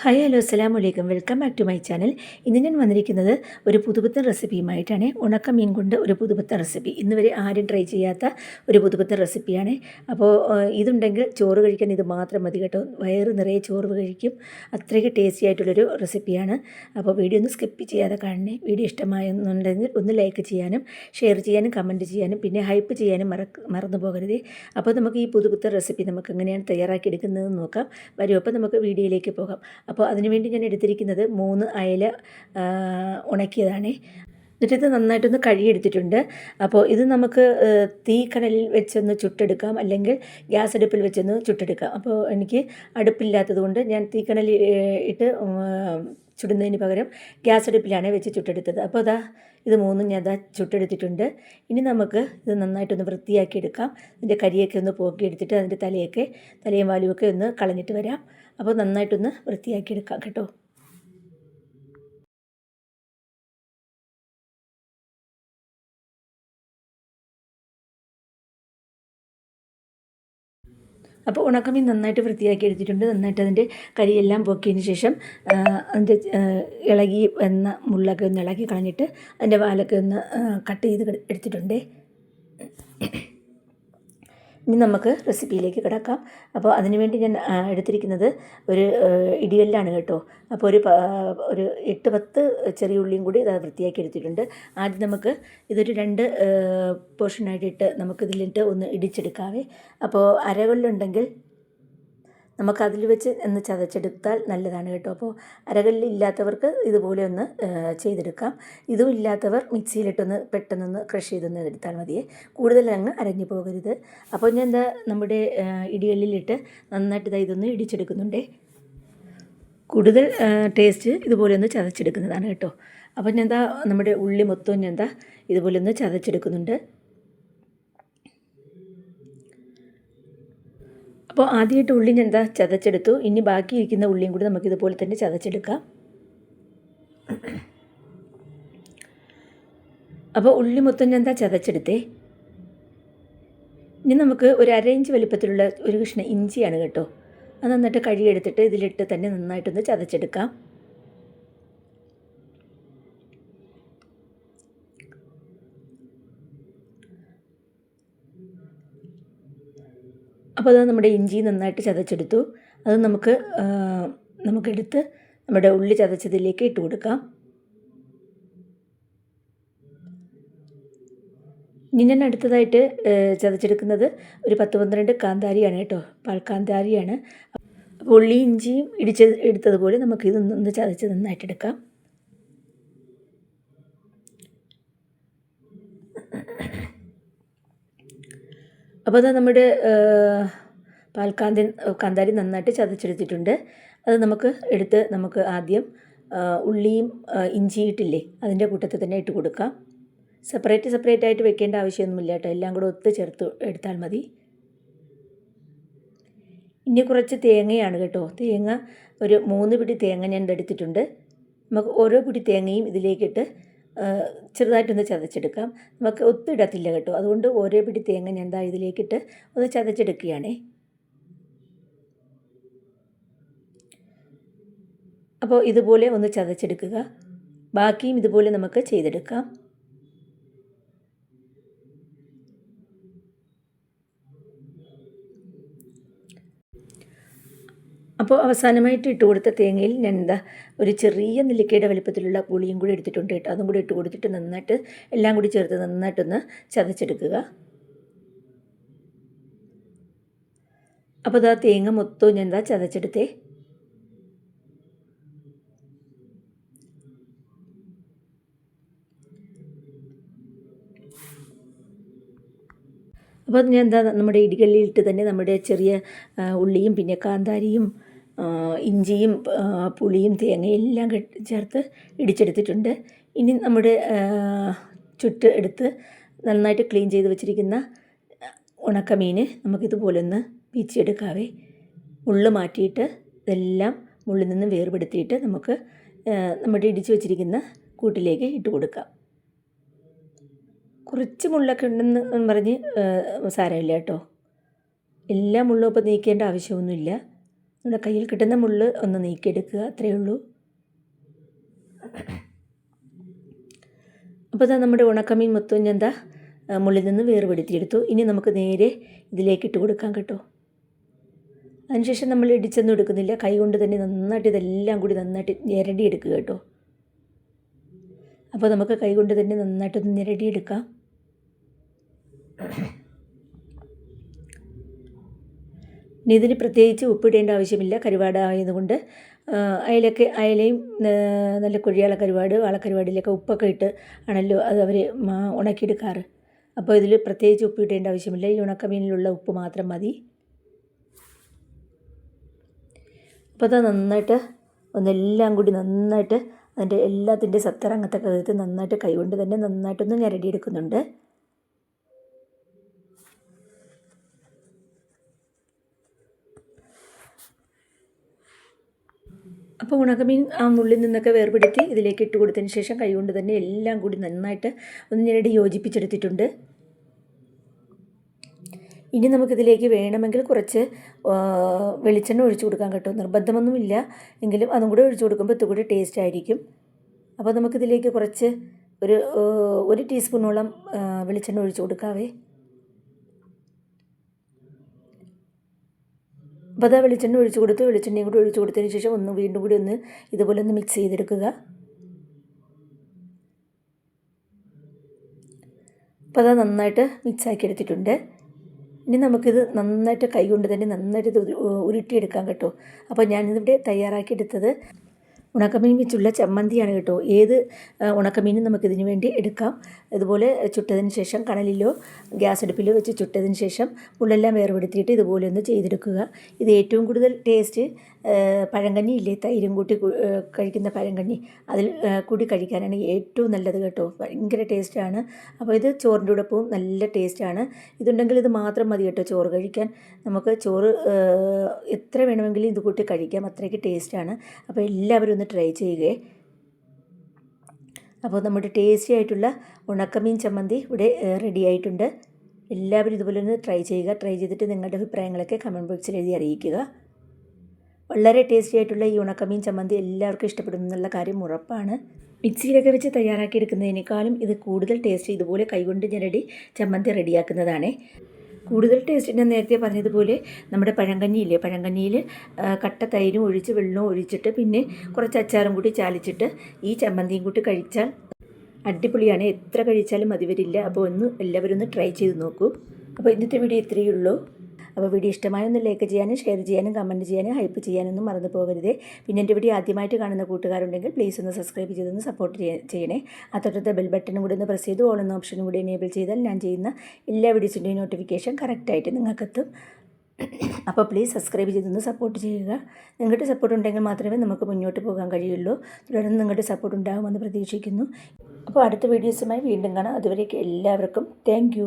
Hi hello അസ്സാം വലൈക്കും welcome back to my channel. ഇന്ന് ഞാൻ വന്നിരിക്കുന്നത് ഒരു പുതുപുത്തൻ റെസിപ്പിയുമായിട്ടാണ്. ഉണക്ക മീൻ കൊണ്ട് ഒരു പുതുപുത്തൻ റെസിപ്പി. ഇന്ന് വരെ ആരും ട്രൈ ചെയ്യാത്ത ഒരു പുതുപുത്തൻ റെസിപ്പിയാണ്. അപ്പോൾ ഇതുണ്ടെങ്കിൽ ചോറ് കഴിക്കാൻ ഇത് മാത്രം മതി കേട്ടോ. വയറ് നിറയെ ചോറ് കഴിക്കും. അത്രയ്ക്ക് ടേസ്റ്റി ആയിട്ടുള്ളൊരു റെസിപ്പിയാണ്. അപ്പോൾ വീഡിയോ ഒന്ന് സ്കിപ്പ് ചെയ്യാതെ കാണണേ. വീഡിയോ ഇഷ്ടമായെന്നുണ്ടെങ്കിൽ ഒന്ന് ലൈക്ക് ചെയ്യാനും ഷെയർ ചെയ്യാനും കമന്റ് ചെയ്യാനും പിന്നെ ഹൈപ്പ് ചെയ്യാനും മറക്ക് മറന്നു പോകരുതേ. അപ്പോൾ നമുക്ക് ഈ പുതുപുത്തൻ റെസിപ്പി നമുക്ക് എങ്ങനെയാണ് തയ്യാറാക്കി എടുക്കുന്നതെന്ന് നോക്കാം. വരും അപ്പോൾ നമുക്ക് വീഡിയോയിലേക്ക് പോകാം. അപ്പോൾ അതിനുവേണ്ടി ഞാൻ എടുത്തിരിക്കുന്നത് മൂന്ന് അയല ഉണക്കിയതാണേ ഉണക്കിയതാണ്. എന്നിട്ട് ഇത് നന്നായിട്ടൊന്ന് കഴുകിയെടുത്തിട്ടുണ്ട്. അപ്പോൾ ഇത് നമുക്ക് തീ കടലിൽ വെച്ചൊന്ന് ചുട്ടെടുക്കാം. അല്ലെങ്കിൽ ഗ്യാസ് അടുപ്പിൽ വെച്ചൊന്ന് ചുട്ടെടുക്കാം. അപ്പോൾ എനിക്ക് അടുപ്പില്ലാത്തത് കൊണ്ട് ഞാൻ തീ കനലിൽ ഇട്ട് ചുടുന്നതിന് പകരം ഗ്യാസ് അടുപ്പിലാണ് വെച്ച് ചുട്ടെടുത്തത്. അപ്പോൾ അതാ ഇത് മൂന്നും ഞാൻ അതാ ചുട്ടെടുത്തിട്ടുണ്ട്. ഇനി നമുക്ക് ഇത് നന്നായിട്ടൊന്ന് വൃത്തിയാക്കി എടുക്കാം ഇതിന്റെ കരിയൊക്കെ ഒന്ന് പോക്കിയെടുത്തിട്ട് അതിന്റെ തലയൊക്കെ തലയും വാലുമൊക്കെ ഒന്ന് കളഞ്ഞിട്ട് വരാം. അപ്പോൾ നന്നായിട്ടൊന്ന് വൃത്തിയാക്കി എടുക്കാം കേട്ടോ. അപ്പോൾ ഉണക്കമീൻ നന്നായിട്ട് വൃത്തിയാക്കി എടുത്തിട്ടുണ്ട്. നന്നായിട്ട് അതിന്റെ കരിയെല്ലാം പൊക്കിയതിന് ശേഷം അതിന്റെ ഇളകി വന്ന മുള്ളൊക്കെ ഒന്ന് ഇളക്കി കളഞ്ഞിട്ട് അതിന്റെ വാലൊക്കെ ഒന്ന് കട്ട് ചെയ്ത് എടുത്തിട്ടുണ്ട്. ഇനി നമുക്ക് റെസിപ്പിയിലേക്ക് കിടക്കാം. അപ്പോൾ അതിനുവേണ്ടി ഞാൻ എടുത്തിരിക്കുന്നത് ഒരു ഇടിയല്ലാണ് കേട്ടോ. അപ്പോൾ ഒരു ഒരു എട്ട് പത്ത് ചെറിയ ഉള്ളിയും കൂടി ഇത് വൃത്തിയാക്കി എടുത്തിട്ടുണ്ട്. ആദ്യം നമുക്ക് ഇതൊരു രണ്ട് പോർഷനായിട്ടിട്ട് നമുക്കിതിലിട്ട് ഒന്ന് ഇടിച്ചെടുക്കാവേ. അപ്പോൾ അരകല്ലുണ്ടെങ്കിൽ നമുക്ക് അതിൽ വെച്ച് ഒന്ന് ചതച്ചെടുത്താൽ നല്ലതാണ് കേട്ടോ. അപ്പോൾ അരകല്ലിൽ ഇല്ലാത്തവർക്ക് ഇതുപോലെ ഒന്ന് ചെയ്തെടുക്കാം. ഇതും ഇല്ലാത്തവർ മിക്സിയിലിട്ടൊന്ന് പെട്ടെന്നൊന്ന് ക്രഷ് ചെയ്തൊന്ന് എടുത്താൽ മതിയേ. കൂടുതൽ അങ്ങ് അരഞ്ഞു പോകരുത്. അപ്പോൾ ഞാൻ എന്താ നമ്മുടെ ഇടികല്ലിലിട്ട് നന്നായിട്ട് ഇതാ ഇതൊന്ന് ഇടിച്ചെടുക്കുന്നുണ്ടേ. കൂടുതൽ ടേസ്റ്റ് ഇതുപോലെ ഒന്ന് ചതച്ചെടുക്കുന്നതാണ് കേട്ടോ. അപ്പോൾ ഞാൻ എന്താ നമ്മുടെ ഉള്ളി മൊത്തം ഞാൻ എന്താ ഇതുപോലെ ഒന്ന് ചതച്ചെടുക്കുന്നുണ്ട്. അപ്പോൾ ആദ്യമായിട്ട് ഉള്ളി ഞാൻ എന്താ ചതച്ചെടുത്തു. ഇനി ബാക്കി ഇരിക്കുന്ന ഉള്ളിയും കൂടി നമുക്ക് ഇതുപോലെ തന്നെ ചതച്ചെടുക്കാം. അപ്പോൾ ഉള്ളി മൊത്തം ഞാൻ എന്താ ചതച്ചെടുത്തേ? ഇനി നമുക്ക് ഒരു അര ഇഞ്ച് വലിപ്പത്തിലുള്ള ഒരു കഷ്ണം ഇഞ്ചിയാണ് കേട്ടോ. അത് നന്നായിട്ട് കഴുകിയെടുത്തിട്ട് ഇതിലിട്ട് തന്നെ നന്നായിട്ടൊന്ന് ചതച്ചെടുക്കാം. അപ്പോൾ അത് നമ്മുടെ ഇഞ്ചി നന്നായിട്ട് ചതച്ചെടുത്തു. അത് നമുക്ക് നമുക്കെടുത്ത് നമ്മുടെ ഉള്ളി ചതച്ചതിലേക്ക് ഇട്ട് കൊടുക്കാം. ഇനി ഞാൻ അടുത്തതായിട്ട് ചതച്ചെടുക്കുന്നത് ഒരു പത്ത് പന്ത്രണ്ട് കാന്താരിയാണ് കേട്ടോ. പാൽക്കാന്താരിയാണ് അപ്പോൾ ഉള്ളി ഇഞ്ചിയും ഇടിച്ച് എടുത്തതുപോലെ നമുക്ക് ഇതൊന്ന് ചതച്ച് നന്നായിട്ടെടുക്കാം. അപ്പോൾ അത് നമ്മുടെ പാൽക്കാന്തി കാന്താരി നന്നായിട്ട് ചതച്ചെടുത്തിട്ടുണ്ട്. അത് നമുക്ക് എടുത്ത് നമുക്ക് ആദ്യം ഉള്ളിയും ഇഞ്ചി ഇഞ്ചിയും ഇട്ടില്ലേ അതിന്റെ കൂട്ടത്തിൽ തന്നെ ഇട്ട് കൊടുക്കാം. സെപ്പറേറ്റ് സെപ്പറേറ്റ് ആയിട്ട് വെക്കേണ്ട ആവശ്യമൊന്നുമില്ല കേട്ടോ. എല്ലാം കൂടെ ഒത്ത് ചേർത്ത് എടുത്താൽ മതി. ഇനി കുറച്ച് തേങ്ങയാണ് കേട്ടോ. തേങ്ങ ഒരു മൂന്ന് പിടി തേങ്ങ ഞാൻ എടുത്തിട്ടുണ്ട് നമുക്ക് ഓരോ പിടി തേങ്ങയും ഇതിലേക്കിട്ട് ചെറുതായിട്ടൊന്ന് ചതച്ചെടുക്കാം. നമുക്ക് ഒത്തിടത്തില്ല കേട്ടോ. അതുകൊണ്ട് ഓരോ പിടി തേങ്ങ ഞാൻ ദാ ഇതിലേക്കിട്ട് ഒന്ന് ചതച്ചെടുക്കുകയാണേ. അപ്പോൾ ഇതുപോലെ ഒന്ന് ചതച്ചെടുക്കുക. ബാക്കിയും ഇതുപോലെ നമുക്ക് ചെയ്തെടുക്കാം. അപ്പോൾ അവസാനമായിട്ട് ഇട്ട് കൊടുത്ത തേങ്ങയിൽ ഞാൻ എന്താ ഒരു ചെറിയ നെല്ലിക്കയുടെ വലിപ്പത്തിലുള്ള പുളിയും കൂടി എടുത്തിട്ടുണ്ട് കേട്ടോ. അതും കൂടി ഇട്ട് കൊടുത്തിട്ട് നന്നായിട്ട് എല്ലാം കൂടി ചേർത്ത് നന്നായിട്ടൊന്ന് ചതച്ചെടുക്കുക. അപ്പോൾ അത് ആ തേങ്ങ മൊത്തവും ഞാൻ എന്താ ചതച്ചെടുത്തേ. അപ്പോൾ അത് ഞാൻ എന്താ നമ്മുടെ ഇടികല്ലിലിട്ട് തന്നെ നമ്മുടെ ചെറിയ ഉള്ളിയും പിന്നെ കാന്താരിയും ഇഞ്ചിയും പുളിയും തേങ്ങയും എല്ലാം ചേർത്ത് ഇടിച്ചെടുത്തിട്ടുണ്ട്. ഇനി നമ്മുടെ ചുട്ട് എടുത്ത് നന്നായിട്ട് ക്ലീൻ ചെയ്ത് വെച്ചിരിക്കുന്ന ഉണക്കമീൻ നമുക്കിതുപോലെ ഒന്ന് പീച്ചെടുക്കാവേ മുള്ള് മാറ്റിയിട്ട് ഇതെല്ലാം മുള്ളിൽ നിന്ന് വേർപെടുത്തിയിട്ട് നമുക്ക് നമ്മുടെ ഇടിച്ച് വെച്ചിരിക്കുന്ന കൂട്ടിലേക്ക് ഇട്ട് കൊടുക്കാം. കുറച്ച് മുള്ളൊക്കെ ഉണ്ടെന്ന് പറഞ്ഞ് സാരമില്ല കേട്ടോ. എല്ലാ മുള്ളും ഇപ്പോൾ നീക്കേണ്ട ആവശ്യമൊന്നുമില്ല. നമ്മുടെ കയ്യിൽ കിട്ടുന്ന മുള്ള് ഒന്ന് നീക്കിയെടുക്കുക അത്രയേ ഉള്ളൂ. അപ്പോൾ ഇതാ നമ്മുടെ ഉണക്കമീൻ മൊത്തം ഞാൻ എന്താ മുള്ളിൽ നിന്ന് വേർപെടുത്തിയെടുത്തു. ഇനി നമുക്ക് നേരെ ഇതിലേക്ക് ഇട്ട് കൊടുക്കാം കേട്ടോ. അതിനുശേഷം നമ്മൾ ഇടിച്ചൊന്നും എടുക്കുന്നില്ല. കൈ കൊണ്ട് തന്നെ നന്നായിട്ട് ഇതെല്ലാം കൂടി നന്നായിട്ട് ഞെരടി എടുക്കുക കേട്ടോ. അപ്പോൾ നമുക്ക് കൈ കൊണ്ട് തന്നെ നന്നായിട്ടൊന്ന് ഞെരടി എടുക്കാം ഇനി ഇതിന് പ്രത്യേകിച്ച് ഉപ്പിടേണ്ട ആവശ്യമില്ല. കരുവാട് ആയതുകൊണ്ട് അയലൊക്കെ അയലയും നല്ല കുഴിയാള കരുവാട് വാളക്കരുവാടിലൊക്കെ ഉപ്പൊക്കെ ഇട്ട് ആണല്ലോ അത് അവർ ഉണക്കിയെടുക്കാറ്. അപ്പോൾ ഇതിൽ പ്രത്യേകിച്ച് ഉപ്പിടേണ്ട ആവശ്യമില്ല. ഈ ഉണക്കമീനിലുള്ള ഉപ്പ് മാത്രം മതി. അപ്പോൾ അത് നന്നായിട്ട് ഒന്നെല്ലാം കൂടി നന്നായിട്ട് അതിന്റെ എല്ലാത്തിന്റെ സത്തറങ്ങത്തൊക്കെ കഴുത്ത് നന്നായിട്ട് കൈകൊണ്ട് തന്നെ നന്നായിട്ടൊന്ന് ഞരടിയെടുക്കുന്നുണ്ട്. അപ്പോൾ ഉണക്കമീൻ ആ മുള്ളിൽ നിന്നൊക്കെ വേർപെടുത്തി ഇതിലേക്ക് ഇട്ട് കൊടുത്തതിന് ശേഷം കൈകൊണ്ട് തന്നെ എല്ലാം കൂടി നന്നായിട്ട് ഒന്ന് ഞെരടി യോജിപ്പിച്ചെടുത്തിട്ടുണ്ട്. ഇനി നമുക്കിതിലേക്ക് വേണമെങ്കിൽ കുറച്ച് വെളിച്ചെണ്ണ ഒഴിച്ചു കൊടുക്കാൻ കേട്ടോ. നിർബന്ധമൊന്നുമില്ല. എങ്കിലും അതും കൂടെ ഒഴിച്ചു കൊടുക്കുമ്പോൾ ഇത്തുകൂടി ടേസ്റ്റ് ആയിരിക്കും. അപ്പോൾ നമുക്കിതിലേക്ക് കുറച്ച് ഒരു ഒരു ടീസ്പൂണോളം വെളിച്ചെണ്ണ ഒഴിച്ചു കൊടുക്കാവേ. അപ്പോൾ അതാ വെളിച്ചെണ്ണ ഒഴിച്ചു കൊടുത്തു. വെളിച്ചെണ്ണയും കൂടി ഒഴിച്ചു കൊടുത്തതിന് ശേഷം ഒന്ന് വീണ്ടും കൂടി ഒന്ന് ഇതുപോലെ ഒന്ന് മിക്സ് ചെയ്തെടുക്കുക. അപ്പോൾ അത് നന്നായിട്ട് മിക്സാക്കി എടുത്തിട്ടുണ്ട്. ഇനി നമുക്കിത് നന്നായിട്ട് കൈ കൊണ്ട് തന്നെ നന്നായിട്ട് ഇത് ഉരുട്ടിയെടുക്കാം കേട്ടോ. അപ്പോൾ ഞാനിതിവിടെ തയ്യാറാക്കി എടുത്തത്. ഉണക്കമീൻ വെച്ചുള്ള ചമ്മന്തിയാണ് കേട്ടോ. ഏത് ഉണക്കമീനും നമുക്കിതിന് വേണ്ടി എടുക്കാം. ഇതുപോലെ ചുട്ടതിന് ശേഷം കണലിലോ ഗ്യാസ് അടുപ്പിലോ വെച്ച് ചുട്ടതിന് ശേഷം ഉള്ളെല്ലാം വേർപെടുത്തിയിട്ട് ഇതുപോലെ ഒന്ന് ചെയ്തെടുക്കുക. ഇത് ഏറ്റവും കൂടുതൽ ടേസ്റ്റ് പഴങ്കഞ്ഞി ഇല്ലേ? തൈരും കൂട്ടി കഴിക്കുന്ന പഴങ്കഞ്ഞി. അതിൽ കൂടി കഴിക്കാനാണ് ഏറ്റവും നല്ലത് കേട്ടോ. ഭയങ്കര ടേസ്റ്റാണ്. അപ്പോൾ ഇത് ചോറിന്റെ കൂടൊപ്പവും നല്ല ടേസ്റ്റാണ്. ഇതുണ്ടെങ്കിൽ ഇത് മാത്രം മതി കേട്ടോ ചോറ് കഴിക്കാൻ. നമുക്ക് ചോറ് എത്ര വേണമെങ്കിലും ഇത് കൂട്ടി കഴിക്കാം. അത്രയ്ക്ക് ടേസ്റ്റാണ്. അപ്പോൾ എല്ലാവരും ഒന്ന് ട്രൈ ചെയ്യുകയെ. അപ്പോൾ നമ്മുടെ ടേസ്റ്റി ആയിട്ടുള്ള ഉണക്കമീൻ ചമ്മന്തി ഇവിടെ റെഡി ആയിട്ടുണ്ട്. എല്ലാവരും ഇതുപോലെ ഒന്ന് ട്രൈ ചെയ്യുക. ട്രൈ ചെയ്തിട്ട് നിങ്ങളുടെ അഭിപ്രായങ്ങളൊക്കെ കമന്റ് ബോക്സിൽ എഴുതി അറിയിക്കുക. വളരെ ടേസ്റ്റി ആയിട്ടുള്ള ഈ ഉണക്കമീൻ ചമ്മന്തി എല്ലാവർക്കും ഇഷ്ടപ്പെടും എന്നുള്ള കാര്യം ഉറപ്പാണ്. മിക്സിയിലൊക്കെ വെച്ച് തയ്യാറാക്കി എടുക്കുന്നതിനേക്കാളും ഇത് കൂടുതൽ ടേസ്റ്റ് ഇതുപോലെ കൈകൊണ്ട് ഞെരടി ചമ്മന്തി റെഡിയാക്കുന്നതാണ്. കൂടുതൽ ടേസ്റ്റ് ഞാൻ നേരത്തെ പറഞ്ഞതുപോലെ നമ്മുടെ പഴങ്കഞ്ഞിയില്ലേ പഴങ്കഞ്ഞിയിൽ കട്ട തൈരും ഒഴിച്ച് വെള്ളവും ഒഴിച്ചിട്ട് പിന്നെ കുറച്ച് അച്ചാറും കൂടി ചാലിച്ചിട്ട് ഈ ചമ്മന്തിയും കൂട്ടി കഴിച്ചാൽ അടിപൊളിയാണ്. എത്ര കഴിച്ചാലും മതി വരില്ല. അപ്പോൾ ഒന്ന് എല്ലാവരും ഒന്ന് ട്രൈ ചെയ്ത് നോക്കൂ. അപ്പോൾ ഇന്നത്തെ വീഡിയോ ഇത്രയേ ഉള്ളൂ. അപ്പോൾ വീഡിയോ ഇഷ്ടമായൊന്ന് ലൈക്ക് ചെയ്യാനും ഷെയർ ചെയ്യാനും കമന്റ് ചെയ്യാനും ഹൈപ്പ് ചെയ്യാനൊന്നും മറന്നു പോകരുത്. പിന്നെ എന്റെ വീഡിയോ ആദ്യമായിട്ട് കാണുന്ന കൂട്ടുകാരുണ്ടെങ്കിൽ പ്ലീസ് ഒന്ന് സബ്സ്ക്രൈബ് ചെയ്തൊന്ന് സപ്പോർട്ട് ചെയ്യണേ. ആ തൊട്ടത്തെ ബെൽ ബട്ടണും കൂടി ഒന്ന് പ്രസ് ചെയ്ത് ഓൾ എന്ന ഓപ്ഷനും കൂടി എനേബിൾ ചെയ്താൽ ഞാൻ ചെയ്യുന്ന എല്ലാ വീഡിയോസിന്റെയും നോട്ടിഫിക്കേഷൻ കറക്റ്റായിട്ട് നിങ്ങൾക്കെത്തും. അപ്പോൾ പ്ലീസ് സബ്സ്ക്രൈബ് ചെയ്തൊന്ന് സപ്പോർട്ട് ചെയ്യുക. നിങ്ങളുടെ സപ്പോർട്ട് ഉണ്ടെങ്കിൽ മാത്രമേ നമുക്ക് മുന്നോട്ട് പോകാൻ കഴിയുള്ളൂ. തുടർന്ന് നിങ്ങളുടെ സപ്പോർട്ട് ഉണ്ടാകുമെന്ന് പ്രതീക്ഷിക്കുന്നു. അപ്പോൾ അടുത്ത വീഡിയോസുമായി വീണ്ടും കാണാം. അതുവരേക്ക് എല്ലാവർക്കും താങ്ക്